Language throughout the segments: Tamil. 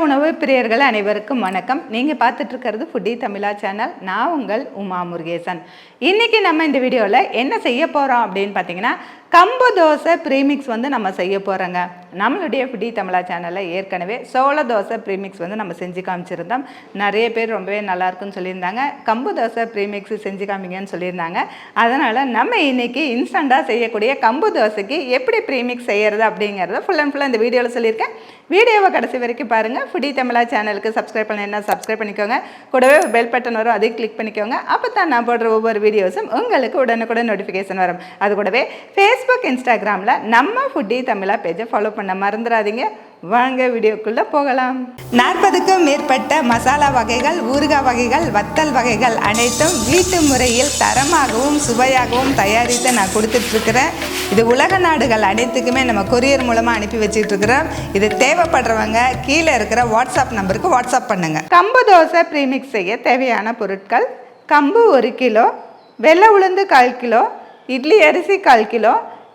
உணவு பிரியர்கள் அனைவருக்கும் வணக்கம். நீங்கள் பார்த்துட்டு இருக்கிறது ஃபுட்டி தமிழா சேனல் நான் உங்கள் உமா முருகேசன். இன்னைக்கு நம்ம இந்த வீடியோவில் என்ன செய்ய போகிறோம் அப்படின்னு பார்த்தீங்கன்னா கம்பு தோசை ப்ரீமிக்ஸ் வந்து நம்ம செய்ய போகிறோங்க நம்மளுடைய ஃபுட்டி தமிழா சேனலில் ஏற்கனவே சோள தோசை ப்ரீமிக்ஸ் வந்து நம்ம செஞ்சு காமிச்சிருந்தோம். நிறைய பேர் ரொம்பவே நல்லாயிருக்குன்னு சொல்லியிருந்தாங்க. கம்பு தோசை ப்ரீமிக்ஸ் செஞ்சு காமிங்கன்னு சொல்லியிருந்தாங்க. அதனால் நம்ம இன்றைக்கி இன்ஸ்டண்ட்டாக செய்யக்கூடிய கம்பு தோசைக்கு எப்படி ப்ரீமிக்ஸ் செய்யறது அப்படிங்கிறத ஃபுல் அண்ட் ஃபுல்லாக இந்த வீடியோவில் சொல்லியிருக்கேன். வீடியோவை கடைசி வரைக்கும் பாருங்கள் ஃபுடி தமிழா சேனலுக்கு சப்ஸ்கிரைப் பண்ணி சப்ஸ்கிரைப் பண்ணிக்கோங்க. கூடவே பெல் பட்டன் வரும் அதையும் கிளிக் பண்ணிக்கோங்க. அப்போ தான் நான் போடுற ஒவ்வொரு வீடியோஸும் உங்களுக்கு உடனுக்குடன் நோட்டிஃபிகேஷன் வரும். அது கூடவே ஃபேஸ்புக் இன்ஸ்டாகிராமில் நம்ம ஃபுட்டி தமிழா பேஜை ஃபாலோ பண்ண மறந்துடாதீங்க வாங்க வீடியோக்குள்ளே போகலாம். நாற்பதுக்கும் மேற்பட்ட மசாலா வகைகள் ஊறுகாய் வகைகள் வத்தல் வகைகள் அனைத்தும் வீட்டு முறையில் தரமாகவும் சுவையாகவும் தயாரித்து நான் கொடுத்துட்ருக்குறேன். இது உலக நாடுகள் அனைத்துக்குமே நம்ம கொரியர் மூலமாக அனுப்பி வச்சிட்டுருக்குறோம் இது தேவைப்படுறவங்க கீழே இருக்கிற வாட்ஸ்அப் நம்பருக்கு வாட்ஸ்அப் பண்ணுங்கள் கம்பு தோசை ப்ரீமிக்ஸ் செய்ய தேவையான பொருட்கள் கம்பு ஒரு கிலோ வெள்ளை உளுந்து கால் கிலோ இட்லி அரிசி கால் கிலோ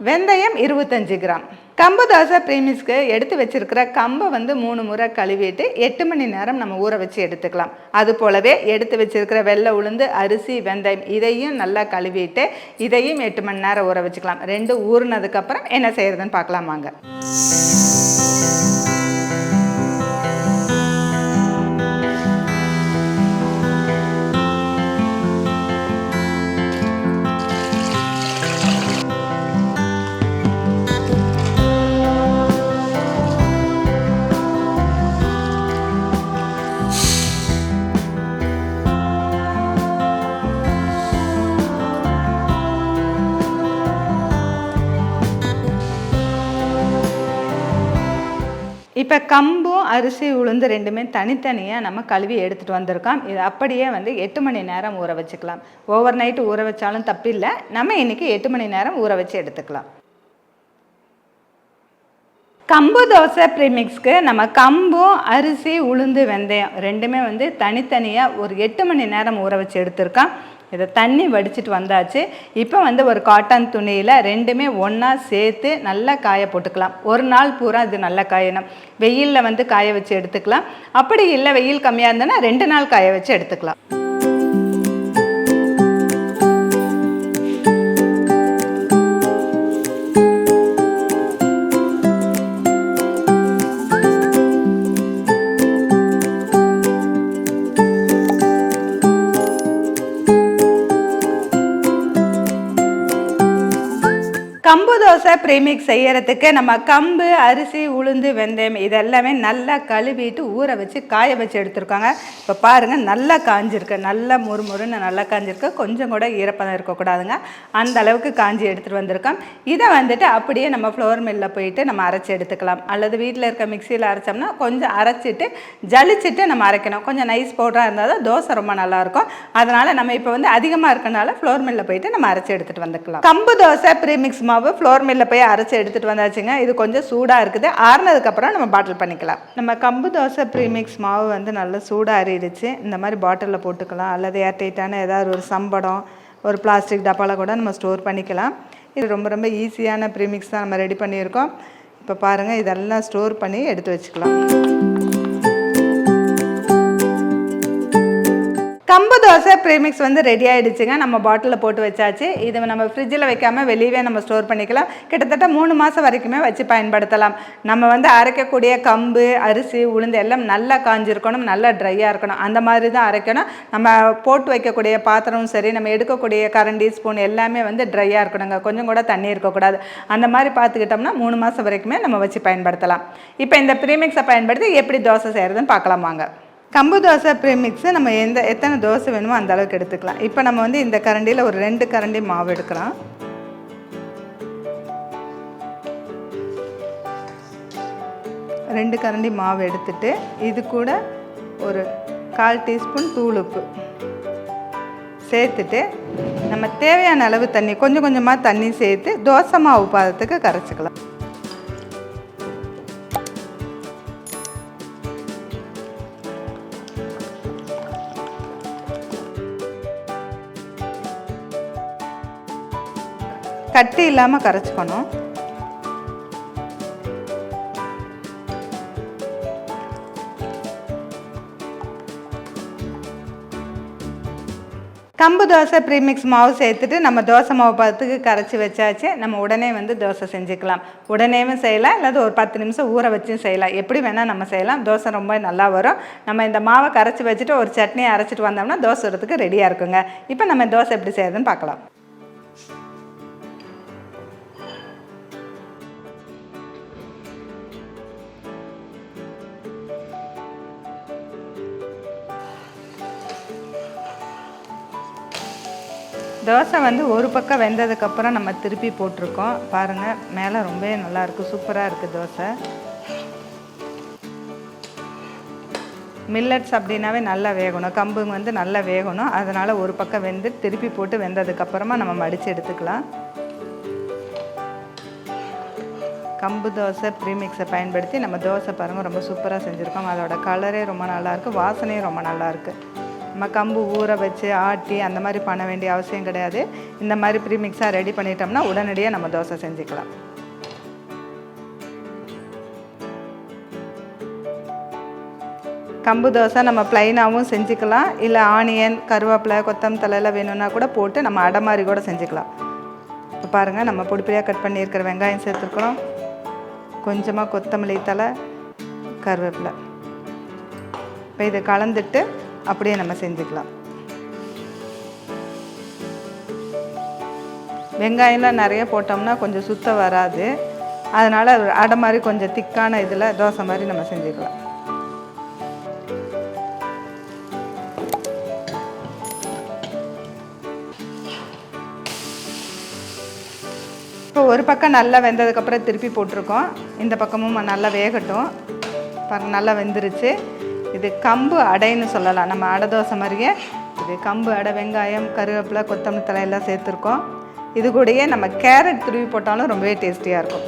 வெந்தயம் இருபத்தஞ்சு கிராம். கம்பு தோசை ப்ரீமிஸ்க்கு எடுத்து வச்சிருக்கிற கம்பை வந்து மூணு முறை கழுவிட்டு எட்டு மணி நேரம் நம்ம ஊற வச்சு எடுத்துக்கலாம். அது போலவே எடுத்து வச்சுருக்கிற வெள்ளை உளுந்து அரிசி வெந்தயம் இதையும் நல்லா கழுவிட்டு இதையும் எட்டு மணி நேரம் ஊற வச்சுக்கலாம். ரெண்டு ஊறினதுக்கப்புறம் என்ன செய்யறதுன்னு பார்க்கலாமாங்க இப்போ கம்பும் அரிசி உளுந்து ரெண்டுமே தனித்தனியாக நம்ம கழுவி எடுத்துகிட்டு வந்திருக்கோம். இது அப்படியே வந்து எட்டு மணி நேரம் ஊற வச்சுக்கலாம். ஓவர் நைட்டு ஊற வச்சாலும் தப்பில்லை. நம்ம இன்றைக்கி எட்டு மணி நேரம் ஊற வச்சு எடுத்துக்கலாம். கம்பு தோசை ப்ரீமிக்ஸ்க்கு நம்ம கம்பும் அரிசி உளுந்து வெந்தயம் ரெண்டுமே வந்து தனித்தனியாக ஒரு எட்டு மணி நேரம் ஊற வச்சு எடுத்திருக்கோம். இதை தண்ணி வடிச்சிட்டு வந்தாச்சு. இப்போ வந்து ஒரு காட்டன் துணியில் ரெண்டுமே ஒன்றா சேர்த்து நல்லா காய போட்டுக்கலாம். ஒரு நாள் பூரா இது நல்லா காயணும். வெயிலில் வந்து காய வச்சு எடுத்துக்கலாம். அப்படி இல்லை வெயில் கம்மியாக இருந்ததுன்னா ரெண்டு நாள் காய வச்சு எடுத்துக்கலாம். தோசை ப்ரீமிக்ஸ் செய்யறதுக்கு நம்ம கம்பு அரிசி உளுந்து வெந்தயம் இதெல்லாமே நல்லா கழுவிட்டு ஊற வச்சு காய வச்சு எடுத்துருக்காங்க. இப்போ பாருங்கள் நல்லா காஞ்சிருக்கு. நல்லா முறுமுறுன்னு நல்லா காஞ்சிருக்கு. கொஞ்சம் கூட ஈரப்பதம் இருக்கக்கூடாதுங்க. அந்த அளவுக்கு காஞ்சி எடுத்துகிட்டு வந்திருக்கோம். இதை வந்துட்டு அப்படியே நம்ம ஃப்ளோர் மில்லில் போயிட்டு நம்ம அரைச்சி எடுத்துக்கலாம். அல்லது வீட்டில் இருக்க மிக்சியில் அரைச்சோம்னா கொஞ்சம் அரைச்சிட்டு ஜலிச்சிட்டு நம்ம அரைக்கணும். கொஞ்சம் நைஸ் பவுடராக இருந்தால் தான் தோசை ரொம்ப நல்லாயிருக்கும் அதனால் நம்ம இப்போ வந்து அதிகமாக இருக்கனால ஃப்ளோர் மில்லில் போயிட்டு நம்ம அரைச்சி எடுத்துகிட்டு வந்துக்கலாம். கம்பு தோசை ப்ரீமிக்ஸ் மாவு ஃப்ளோர் மில்லில் போய் அரைச்சி எடுத்துகிட்டு வந்தாச்சுங்க. இது கொஞ்சம் சூடாக இருக்குது. ஆறுனதுக்கப்புறம் நம்ம பாட்டில் பண்ணிக்கலாம். நம்ம கம்பு தோசை ப்ரீமிக்ஸ் மாவு வந்து நல்லா சூடாக அறிடுச்சு இந்த மாதிரி பாட்டிலில் போட்டுக்கலாம். அல்லது ஏர்டைட்டான ஏதாவது ஒரு சம்படம் ஒரு பிளாஸ்டிக் டப்பாவில் கூட நம்ம ஸ்டோர் பண்ணிக்கலாம். இது ரொம்ப ரொம்ப ஈஸியான ப்ரீமிக்ஸ் தான் நம்ம ரெடி பண்ணியிருக்கோம். இப்போ பாருங்கள் இதெல்லாம் ஸ்டோர் பண்ணி எடுத்து வச்சுக்கலாம். கம்பு தோசை ப்ரீமிக்ஸ் வந்து ரெடி ஆகிடுச்சுங்க நம்ம பாட்டிலில் போட்டு வச்சாச்சு. இது நம்ம ஃப்ரிட்ஜில் வைக்காமல் வெளியவே நம்ம ஸ்டோர் பண்ணிக்கலாம். கிட்டத்தட்ட மூணு மாதம் வரைக்குமே வச்சு பயன்படுத்தலாம். நம்ம வந்து அரைக்கக்கூடிய கம்பு அரிசி உளுந்து எல்லாம் நல்லா காஞ்சிருக்கணும். நல்லா ட்ரையாக இருக்கணும். அந்த மாதிரி தான் அரைக்கணும். நம்ம போட்டு வைக்கக்கூடிய பாத்திரமும் சரி நம்ம எடுக்கக்கூடிய கரண்டி ஸ்பூன் எல்லாமே வந்து ட்ரையாக இருக்கணுங்க. கொஞ்சம் கூட தண்ணி இருக்கக்கூடாது. அந்த மாதிரி பார்த்துக்கிட்டோம்னா மூணு மாதம் வரைக்குமே நம்ம வச்சு பயன்படுத்தலாம். இப்போ இந்த ப்ரீமிக்ஸை பயன்படுத்தி எப்படி தோசை செய்கிறதுன்னு பார்க்கலாம் வாங்க. கம்பு தோசை ப்ரீமிக்ஸை நம்ம எந்த எத்தனை தோசை வேணுமோ அந்த அளவுக்கு எடுத்துக்கலாம். இப்போ நம்ம வந்து இந்த கரண்டியில் ஒரு ரெண்டு கரண்டி மாவு எடுக்கலாம். ரெண்டு கரண்டி மாவு எடுத்துட்டு இது கூட ஒரு கால் டீஸ்பூன் தூள் உப்பு சேர்த்துட்டு நம்ம தேவையான அளவு தண்ணி கொஞ்சம் கொஞ்சமாக தண்ணி சேர்த்து தோசை மாவு பாதத்துக்கு கரைச்சிக்கலாம். கட்டி இல்லாமல் கரைச்சிக்கணும். கம்பு தோசை ப்ரீமிக்ஸ் மாவு சேர்த்துட்டு நம்ம தோசை மாவு பதத்துக்கு கரைச்சி வச்சாச்சு. நம்ம உடனே வந்து தோசை செஞ்சுக்கலாம். உடனேவும் செய்யலாம் இல்லாத ஒரு பத்து நிமிஷம் ஊற வச்சும் செய்யலாம். எப்படி வேணால் நம்ம செய்யலாம். தோசை ரொம்ப நல்லா வரும். நம்ம இந்த மாவை கரைச்சி வச்சுட்டு ஒரு சட்னியை அரைச்சிட்டு வந்தோம்னா தோசை வரதுக்கு ரெடியாக இருக்குங்க. இப்போ நம்ம தோசை எப்படி செய்யறதுன்னு பார்க்கலாம். தோசை வந்து ஒரு பக்கம் வெந்ததுக்கப்புறம் நம்ம திருப்பி போட்டிருக்கோம். பாருங்கள் மேலே ரொம்பவே நல்லாயிருக்கு சூப்பராக இருக்குது தோசை. மில்லட்ஸ் அப்படின்னாவே நல்லா வேகணும். கம்பு வந்து நல்லா வேகணும். அதனால் ஒரு பக்கம் வெந்து திருப்பி போட்டு வெந்ததுக்கப்புறமா நம்ம மடித்து எடுத்துக்கலாம். கம்பு தோசை ப்ரீமிக்ஸை பயன்படுத்தி நம்ம தோசை பாருங்கள் ரொம்ப சூப்பராக செஞ்சுருக்கோம். அதோட கலரே ரொம்ப நல்லாயிருக்கு வாசனையும் ரொம்ப நல்லாயிருக்கு நம்ம கம்பு ஊற வச்சு ஆட்டி அந்த மாதிரி பண்ண வேண்டிய அவசியம் கிடையாது. இந்த மாதிரி ப்ரீமிக்ஸாக ரெடி பண்ணிட்டோம்னா உடனடியாக நம்ம தோசை செஞ்சுக்கலாம். கம்பு தோசை நம்ம ப்ளைனாகவும் செஞ்சுக்கலாம். இல்லை ஆனியன் கருவேப்பிலை கொத்தம் தலையில் வேணும்னா கூட போட்டு நம்ம அடை மாதிரி கூட செஞ்சுக்கலாம். இப்போ பாருங்கள் நம்ம பொடிப்படியாக கட் பண்ணியிருக்கிற வெங்காயம் சேர்த்துருக்குறோம். கொஞ்சமாக கொத்தமல்லி தலை கருவேப்பிலை. இப்போ இதை கலந்துட்டு அப்படியே நம்ம செஞ்சுக்கலாம். வெங்காயம்லாம் நிறைய போட்டோம்னா கொஞ்சம் சுத்தம் வராது. அதனால் அடை மாதிரி கொஞ்சம் திக்கான இதில் தோசை மாதிரி நம்ம செஞ்சுக்கலாம். இப்போ ஒரு பக்கம் நல்லா வெந்ததுக்கப்புறம் திருப்பி போட்டிருக்கோம். இந்த பக்கமும் நல்லா வேகட்டும். பாருங்க நல்லா வெந்துருச்சு. இது கம்பு அடைன்னு சொல்லலாம். நம்ம அடை தோசை மாதிரியே இது கம்பு அடை வெங்காயம் கருவேப்பிலை கொத்தமல்லி தலையெல்லாம் சேர்த்துருக்கோம். இது கூடயே நம்ம கேரட் துருவி போட்டாலும் ரொம்பவே டேஸ்டியாக இருக்கும்.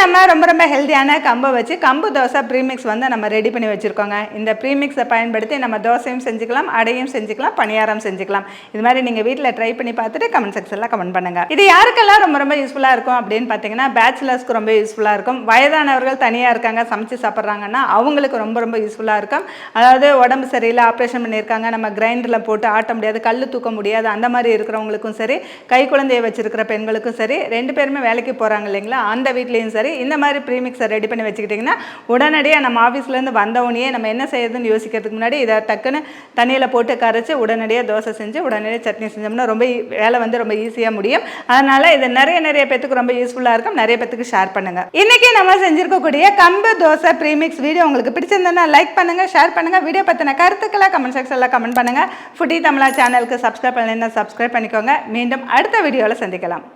நம்ம ரொம்ப ரொம்ப ஹெல்த்தியான கம்பை வச்சு கம்பு தோசை ப்ரீமிக்ஸ் வந்து நம்ம ரெடி பண்ணி வச்சுருக்கோங்க. இந்த ப்ரீமிக்ஸை பயன்படுத்தி நம்ம தோசையும் செஞ்சுக்கலாம் அடையும் செஞ்சுக்கலாம் பணியாரம் செஞ்சுக்கலாம். இது மாதிரி நீங்கள் வீட்டில் ட்ரை பண்ணி பார்த்துட்டு கமெண்ட் செக்ஷனில் கமெண்ட் பண்ணுங்கள் இது யாருக்கெல்லாம் ரொம்ப ரொம்ப யூஸ்ஃபுல்லாக இருக்கும் அப்படின்னு பார்த்தீங்கன்னா பேச்சுலர்ஸ்க்கு ரொம்ப யூஸ்ஃபுல்லாக இருக்கும். வயதானவர்கள் தனியாக இருக்காங்க சமைச்சு சாப்பிட்றாங்கன்னா அவங்களுக்கு ரொம்ப ரொம்ப யூஸ்ஃபுல்லாக இருக்கும். அதாவது உடம்பு சரியில்லை ஆப்ரேஷன் பண்ணியிருக்காங்க நம்ம கிரைண்டரில் போட்டு ஆட்ட முடியாது கல் தூக்க முடியாது அந்த மாதிரி இருக்கிறவங்களுக்கும் சரி கை குழந்தையை வச்சுருக்கிற பெண்களுக்கும் சரி ரெண்டு பேருமே வேலைக்கு போகிறாங்க இல்லைங்களா? அந்த வீட்லேயும் சரி இந்த மாதிரி ப்ரீமிக்ஸை ரெடி பண்ணி வச்சுக்கிட்டிங்கன்னா உடனடியாக நம்ம ஆஃபீஸ்லேருந்து வந்தவனையே நம்ம என்ன செய்யுதுன்னு யோசிக்கிறதுக்கு முன்னாடி இதை டக்குன்னு தண்ணியில் போட்டு கரைச்சி உடனடியாக தோசை செஞ்சு உடனடியாக சட்னி செஞ்சோம்னா ரொம்ப வேலை வந்து ரொம்ப ஈஸியாக முடியும். அதனால் இது நிறைய நிறைய பேத்துக்கு ரொம்ப யூஸ்ஃபுல்லாக இருக்கும். நிறைய பேத்துக்கு ஷேர் பண்ணுங்கள் இன்றைக்கி நம்ம செஞ்சுருக்கக்கூடிய கம்பு தோசை ப்ரீமிக்ஸ் வீடியோ உங்களுக்கு பிடிச்சிருந்தா லைக் பண்ணுங்கள் ஷேர் பண்ணுங்கள் வீடியோ பற்றின கருத்துக்களை கமெண்ட் செக்ஷனில் கமெண்ட் பண்ணுங்கள் ஃபுட்டி தமிழா சேனலுக்கு சப்ஸ்கிரைப் பண்ணலைன்னா சப்ஸ்கிரைப் பண்ணிக்கோங்க. மீண்டும் அடுத்த வீடியோவில் சந்திக்கலாம்.